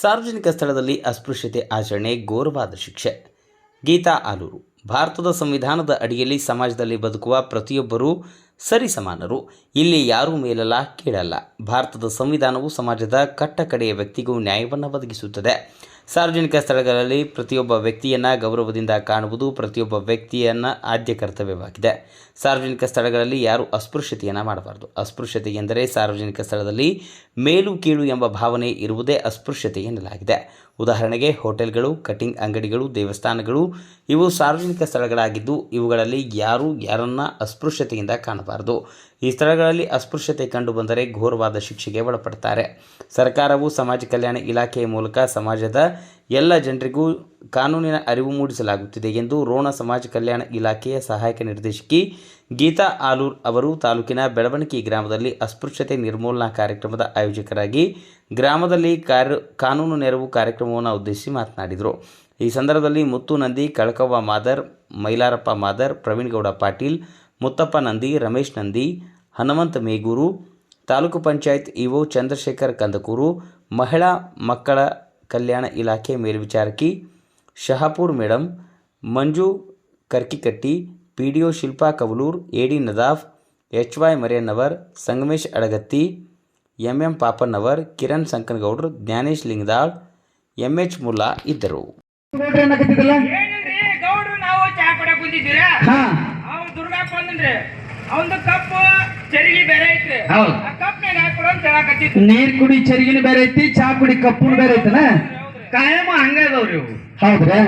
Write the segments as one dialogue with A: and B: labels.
A: ಸಾರ್ವಜನಿಕ ಸ್ಥಳದಲ್ಲಿ ಅಸ್ಪೃಶ್ಯತೆ ಆಚರಣೆ ಗೌರವಾದ ಶಿಕ್ಷೆ. ಗೀತಾ ಆಲೂರು. ಭಾರತದ ಸಂವಿಧಾನದ ಅಡಿಯಲ್ಲಿ ಸಮಾಜದಲ್ಲಿ ಬದುಕುವ ಪ್ರತಿಯೊಬ್ಬರೂ ಸರಿಸಮಾನರು. ಇಲ್ಲಿ ಯಾರೂ ಮೇಲಲ್ಲ, ಕೀಳಲ್ಲ. ಭಾರತದ ಸಂವಿಧಾನವು ಸಮಾಜದ ಕಟ್ಟಕಡೆಯ ವ್ಯಕ್ತಿಗೂ ನ್ಯಾಯವನ್ನು ಒದಗಿಸುತ್ತದೆ. ಸಾರ್ವಜನಿಕ ಸ್ಥಳಗಳಲ್ಲಿ ಪ್ರತಿಯೊಬ್ಬ ವ್ಯಕ್ತಿಯನ್ನು ಗೌರವದಿಂದ ಕಾಣುವುದು ಪ್ರತಿಯೊಬ್ಬ ವ್ಯಕ್ತಿಯನ್ನು ಆದ್ಯ ಕರ್ತವ್ಯವಾಗಿದೆ. ಸಾರ್ವಜನಿಕ ಸ್ಥಳಗಳಲ್ಲಿ ಯಾರೂ ಅಸ್ಪೃಶ್ಯತೆಯನ್ನು ಮಾಡಬಾರದು. ಅಸ್ಪೃಶ್ಯತೆ ಎಂದರೆ ಸಾರ್ವಜನಿಕ ಸ್ಥಳದಲ್ಲಿ ಮೇಲು, ಕೀಳು ಎಂಬ ಭಾವನೆ ಇರುವುದೇ ಅಸ್ಪೃಶ್ಯತೆ ಎನ್ನಲಾಗಿದೆ. ಉದಾಹರಣೆಗೆ ಹೋಟೆಲ್ಗಳು, ಕಟಿಂಗ್ ಅಂಗಡಿಗಳು, ದೇವಸ್ಥಾನಗಳು, ಇವು ಸಾರ್ವಜನಿಕ ಸ್ಥಳಗಳಾಗಿದ್ದು ಇವುಗಳಲ್ಲಿ ಯಾರು ಯಾರನ್ನ ಅಸ್ಪೃಶ್ಯತೆಯಿಂದ ಕಾಣಬಾರದು. ಈ ಸ್ಥಳಗಳಲ್ಲಿ ಅಸ್ಪೃಶ್ಯತೆ ಕಂಡುಬಂದರೆ ಘೋರವಾದ ಶಿಕ್ಷೆಗೆ ಒಳಪಡ್ತಾರೆ. ಸರ್ಕಾರವು ಸಮಾಜ ಕಲ್ಯಾಣ ಇಲಾಖೆಯ ಮೂಲಕ ಸಮಾಜದ ಎಲ್ಲ ಜನರಿಗೂ ಕಾನೂನಿನ ಅರಿವು ಮೂಡಿಸಲಾಗುತ್ತಿದೆ ಎಂದು ರೋಣ ಸಮಾಜ ಕಲ್ಯಾಣ ಇಲಾಖೆಯ ಸಹಾಯಕ ನಿರ್ದೇಶಕಿ ಗೀತಾ ಆಲೂರ್ ಅವರು ತಾಲೂಕಿನ ಬೆಳವಣಿಗೆ ಗ್ರಾಮದಲ್ಲಿ ಅಸ್ಪೃಶ್ಯತೆ ನಿರ್ಮೂಲನಾ ಕಾರ್ಯಕ್ರಮದ ಆಯೋಜಕರಾಗಿ ಗ್ರಾಮದಲ್ಲಿ ಕಾರ್ಯ, ಕಾನೂನು ನೆರವು ಕಾರ್ಯಕ್ರಮವನ್ನು ಉದ್ದೇಶಿಸಿ ಮಾತನಾಡಿದರು. ಈ ಸಂದರ್ಭದಲ್ಲಿ ಮುತ್ತು ನಂದಿ, ಕಳಕವ್ವ ಮಾದರ್, ಮೈಲಾರಪ್ಪ ಮಾದರ್, ಪ್ರವೀಣ್ ಗೌಡ ಪಾಟೀಲ್, ಮುತ್ತಪ್ಪ ನಂದಿ, ರಮೇಶ್ ನಂದಿ, ಹನುಮಂತ ಮೇಗೂರು, ತಾಲೂಕು ಪಂಚಾಯತ್ ಇಒ ಚಂದ್ರಶೇಖರ್ ಕಂದಕೂರು, ಮಹಿಳಾ ಮಕ್ಕಳ ಕಲ್ಯಾಣ ಇಲಾಖೆ ಮೇಲ್ವಿಚಾರಕಿ Shahapur madam Manju Karkikatti P D O Shilpa Kavalur A D Nadaf H Y Mariyannavar Sangamesh Adagatti M M Papannavar Kiran Sankanagoudru Jnanesh Lingadal M H Mulla ಇದ್ದರು.
B: ನೋಡ್ರಿ ಅನ್ನಕತ್ತಿದ್ದಲ್ಲ
C: ಏನಿಲ್ರಿ ಗೌಡ್ರು ನಾವು ಚಾ ಕುಡಿಯಕ್
B: ಹಾ.
C: ಅವ್ ದುರ್ಗಾ ಬಂದನ್ರಿ. ಅವಂದು ಕಪ್ ಚರಿಗಿ ಬೇರೆ ಐತ್ರಿ.
B: ನೀರ್ ಕುಡಿ ಚರಿಗಿನ ಬೇರೆ ಐತಿ ಚಾ ಕುಡಿ ಕಪ್ಪು ಬೇರೆ ಐತನ?
D: ಕಾಯಮ ಹಂಗ ಇದಾವ್ರಿ ಇವು.
B: ಹೌದ್ರಾ?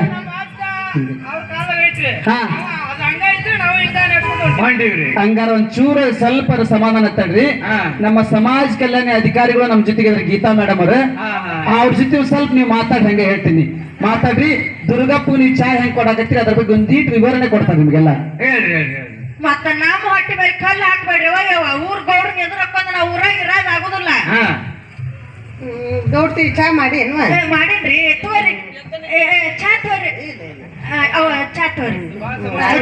B: ಹಂಗಾರ ಒಂದ್ ಚೂರು ಸ್ವಲ್ಪ ಸಮಾಧಾನ ತಡ್ರಿ. ನಮ್ಮ ಸಮಾಜ ಕಲ್ಯಾಣ ಅಧಿಕಾರಿಗಳು ನಮ್ ಜೊತೆಗೆ ಗೀತಾ ಮೇಡಮ್ ಅವ್ರ. ಅವ್ರ ಜೊತೆ ಸ್ವಲ್ಪ ನೀವು ಮಾತಾಡಿ ಹಂಗೆ ಹೇಳ್ತೀನಿ. ಮಾತಾಡ್ರಿ ದುರ್ಗಪ್ಪು ನೀವು ಚಾ ಹೆಂಗ್ ಕೊಡಾಕತ್ತೀರಿ ಅದ್ರ ಬಗ್ಗೆ ಒಂದೀಟ್ ವಿವರಣೆ ಕೊಡ್ತಾರೆ ನಿಮ್ಗೆಲ್ಲ.
D: ಹೇಳ್ರಿ ಹೇಳ್ರಿ.
E: ಮತ್ತ ನಮ್ಮ ಹೊಟ್ಟೆ ಮೇಲೆ ಕಲ್ಲು ಹಾಕ್ಬೇಡ್ರಿ. ಯವ್ವ ಊರ್ ಗೌಡ್ರನ್ನ ಅಂದ್ರೆ ನಾವು ಊರಾಗ ಇರೋದ್ ಆಗುದಿಲ್ಲ. ಗೌಡ್ತಿ ಚಾ ಮಾಡಿ ಮಾಡೇನ್ರಿ. ತೋರಿ. ಏ, ಏ, ಚಾ ತೋರಿ. ಆ, ಅವ ಚಾ ತೋರಿ.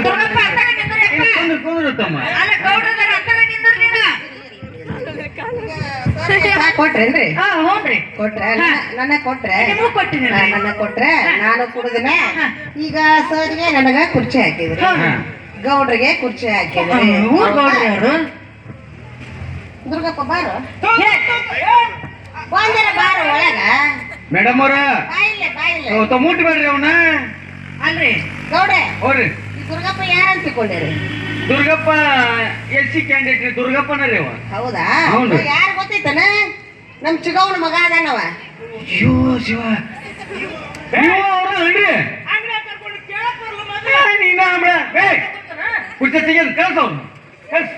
E: ದುರ್ಗಪ್ಪ ಅತ್ತಾಗ ನಿಂದ್ರಿ ಅಪ್ಪ.
D: ಕುಂದ್ರು ಕುಂದ್ರು ತಮ್ಮ
E: ಅಲ್ಲ ಗೌಡ್ರದಾರ ಅತ್ತಾಗ ನಿಂದ್ರಿ
F: ಚಾ ಕೊಟ್ರೇನ್ರಿ?
E: ಹಾ ಹ್ಞೂನ್ರಿ
F: ಕೊಟ್ರೆ ನನ್ನ ಕೊಟ್ರೆ.
E: ನಿಮಗೂ ಕೊಟ್ಟಿನಿ
F: ಹಾ, ನನ್ನ ಕೊಟ್ರೆ ನಾನು ಕುಡಿದಿನ. ಈಗ ಸರ್ಗೆ ನನಗ ಕುರ್ಚಿ ಹಾಕಿದ್ರಿ. ಗೌಡ್ರಿಗೆ ಕುರ್ಚಿ ಹಾಕಿದ್ರಿ
E: ಊರ್ ಗೌಡ್ರಿ ಅವರು
F: ದುರ್ಗಪ್ಪ ಬಾರು. ಬಂದಿರ ಬಾರು ಒಳಗ.
D: ಮೇಡಮ್ ಅವ್ರ.
F: ಬಾಯಿಲ್ಲ ಬಾಯಿಲ್ಲ.
D: ಮುಟ್ಟಿ ಬೇಡ್ರಿ ಅವನ.
E: ಅಲ್ರಿ
F: ಗೌಡೆ
D: ಹೋಗ್ರಿ.
F: ಈ ದುರ್ಗಪ್ಪ ಯಾರು ತಿಳ್ಕೊಂಡಿರಿ?
D: ದುರ್ಗಪ್ಪ ಎಸ್ ಸಿ ಕ್ಯಾಂಡಿಡೇಟ್ ರೀ ದುರ್ಗಪ್ಪನ ರೀ ಅವ.
F: ಹೌದಾ?
D: ಹೌದು.
F: ಯಾರು ಗೊತ್ತೈತನ? ನಮ್ ಚಿಗವನ ಮಗ ಅದಾನವ
D: ಅಯ್ಯೋ ಶಿವ. ನೀವು ಅವ್ರ ಅಲ್ರಿ. ನೀನ ಆಮ್ಳ. ಕುರ್ಚಿ ತೆಗೆದು ಕಳ್ಸ ಅವ್ನು. ಕಳ್ಸ.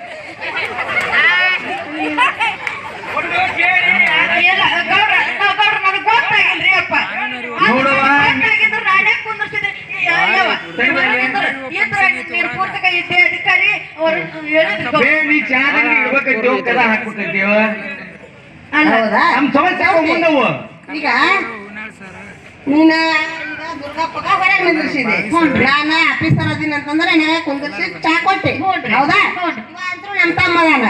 F: ಈಗ ನೀನ ದುರ್ಗಪ್ಪಗ ಹೊರಗೆ ನಿಂದ್ರಿಸಿದೆ ನಾನ ಆಫೀಸರ್ ಅದೀನಿ ಅಂತಂದ್ರೆ ನೀವೇ ಕುಂದಿರ್ಸಿ ಚಾ ಕೊಟ್ಟೆ ಹೌದಾ? ಅಂತೂ ನಮ್ ತಮ್ಮ ಅದಾನ.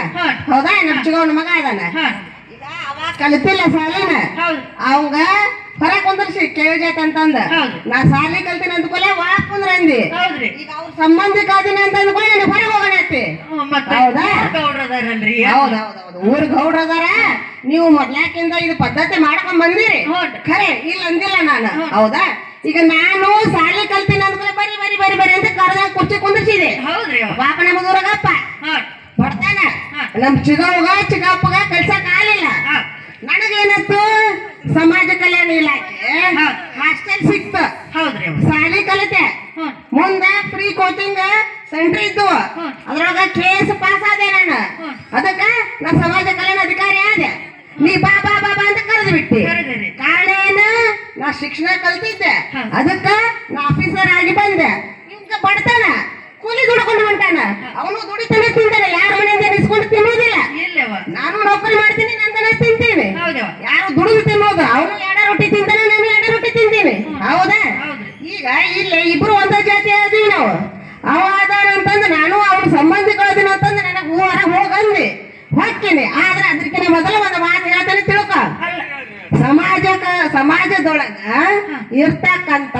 F: ಹೌದಾ? ನಮ್ ಚಿಗವನ ಮಗ ಅದಾನ. ಕಲಿತಿಲ್ಲ ಸಾಲಿನ. ಅವಂಗ ಹೊರ ಕುಂದರ್ಸಿ ಕೇಳಿಜೈತೆ ಅಂತಂದ. ನಾ ಸಾಲಿ ಕಲ್ತೀನಿ ಅಂದ್ಕೊಲೆ ವಾ ಕುಂದ್ರ ಅಂದಿ.
E: ಹೌದ್ರಿ
F: ಈಗ ಅವ್ರ ಸಂಬಂಧಿಕ ಅದೀನಿ ಅಂತ ಅಂದ್ಕೊಳ್ಳಿ ನನಗೆ ಹೊರಗೆ ಹೋಗೋಣ
E: ಮತ್ತೆ
F: ಹೌದಾ? ಹೌದೌದೌದು ಊರ್ ಗೌಡ್ರ ಅದಾರ. ನೀವು ಮೊದ್ಲಾಕಿಂದ ಇದು ಪದ್ಧತಿ ಮಾಡ್ಕೊಂಡ್ ಬಂದಿರಿ. ಖರೆ ಇಲ್ಲ ಅಂದಿಲ್ಲ ನಾನು ಹೌದಾ? ಈಗ ನಾನು ಸಾಲಿ ಕಲ್ತೀನಿ ಅಂದ್ರೆ ಬರಿ ಬರಿ ಬರಿ ಬರಿ ಅಂತ ಕರೆದಾಗ ಕುರ್ಚಿ ಕುಂದಿರ್ಸಿದೆ
E: ಹೌದ್ರಿ ಅವ್ವ.
F: ಪಾಪ ನಮ್ಮ ಊರಗಪ್ಪ ಬರ್ತಾನ. ನಮ್ ಚಿಗವ್ಗ ಚಿಗಪ್ಪಗ ಕಲ್ಸಕ್ ಆಗಲಿಲ್ಲ. ನನಗೇನತ್ತು ಸಮಾಜ ಕಲ್ಯಾಣ ಇಲಾಖೆ
E: ಹಾ.
F: ಹಾಸ್ಟೆಲ್ ಸಿಕ್ತು
E: ಹೌದ್ರಿ.
F: ಶಾಲೆ ಕಲಿತೆ. ಮುಂದ ಫ್ರೀ ಕೋಚಿಂಗ್ ಸೆಂಟರ್ ಇದ್ದು. ಅದ್ರೊಳಗ ಕೇಸ್ ಪಾಸ್ ಆದೆ ನಾನು ಅದಕ್ಕ ನಾ ಸಮಾಜ ಕಲ್ಯಾಣ ಅಧಿಕಾರಿ ಆದೆ ನೀ ಬಾ ಬಾ ಬಾ ಅಂತ ಕರೆದು ಬಿಟ್ಟಿ
E: ಕರೆದಿರಿ.
F: ಕಾರಣ ಏನು ನಾ ಶಿಕ್ಷಣ ಕಲ್ತಿದ್ದೆ. ಅದಕ್ಕ ನಾ ಆಫೀಸರ್ ಆಗಿ ಬಂದೆ. ಈಗ ಬಡತನ ಕೂಲಿ ದುಡ್ಕೊಂಡು ಹೊಂಟಾನ. ಅವನು ದುಡಿತಾನೆ ತಿಂತಾನೆ ಯಾರ ಮನೆಯಿಂದ ನಿಸ್ಕೊಂಡು ತಿನ್ನೋದಿಲ್ಲ. ನಾನು ನೌಕರಿ ಮಾಡ್ತೀನಿ ನಂತನ ತಿಂತೀನಿ. ಯಾರು ದುಡಿದು ತಿನ್ನೋದು? ಅವನು ಎಡ ರೊಟ್ಟಿ ತಿಂತಾನೆ ನಾನು ಎಡ ರೊಟ್ಟಿ ತಿಂತೀನಿ. ಹೌದಾ. ಈಗ ಇಲ್ಲಿ ಇಬ್ರು ಒಂದ ಜಾತಿ ಅದೀವಿ ನಾವು. ಅವ ಅದಾನ ಅಂತಂದ್ರೆ ನಾನು ಅವ್ರ ಸಂಬಂಧಿಗಳದಿನ ಅಂತಂದ್ರೆ ನನಗೆ ಹೂವಾರ ಹೋಗಂದಿ ಹೊಕ್ಕಿನಿ ಆದ್ರೆ ಅದಕ್ಕಿಂತ ಮೊದಲು ಒಂದು ಮಾತು ಹೇಳ್ತಾನೆ ತಿಳ್ಕೊ. ಸಮಾಜದೊಳಗ ಇರ್ತಕ್ಕಂತ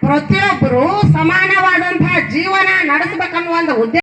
F: ಪ್ರತಿಯೊಬ್ಬರು ಸಮಾನವಾದಂತಹ ಜೀವನ ನಡೆಸ್ಬೇಕನ್ನುವ ಒಂದು ಉದ್ದೇಶ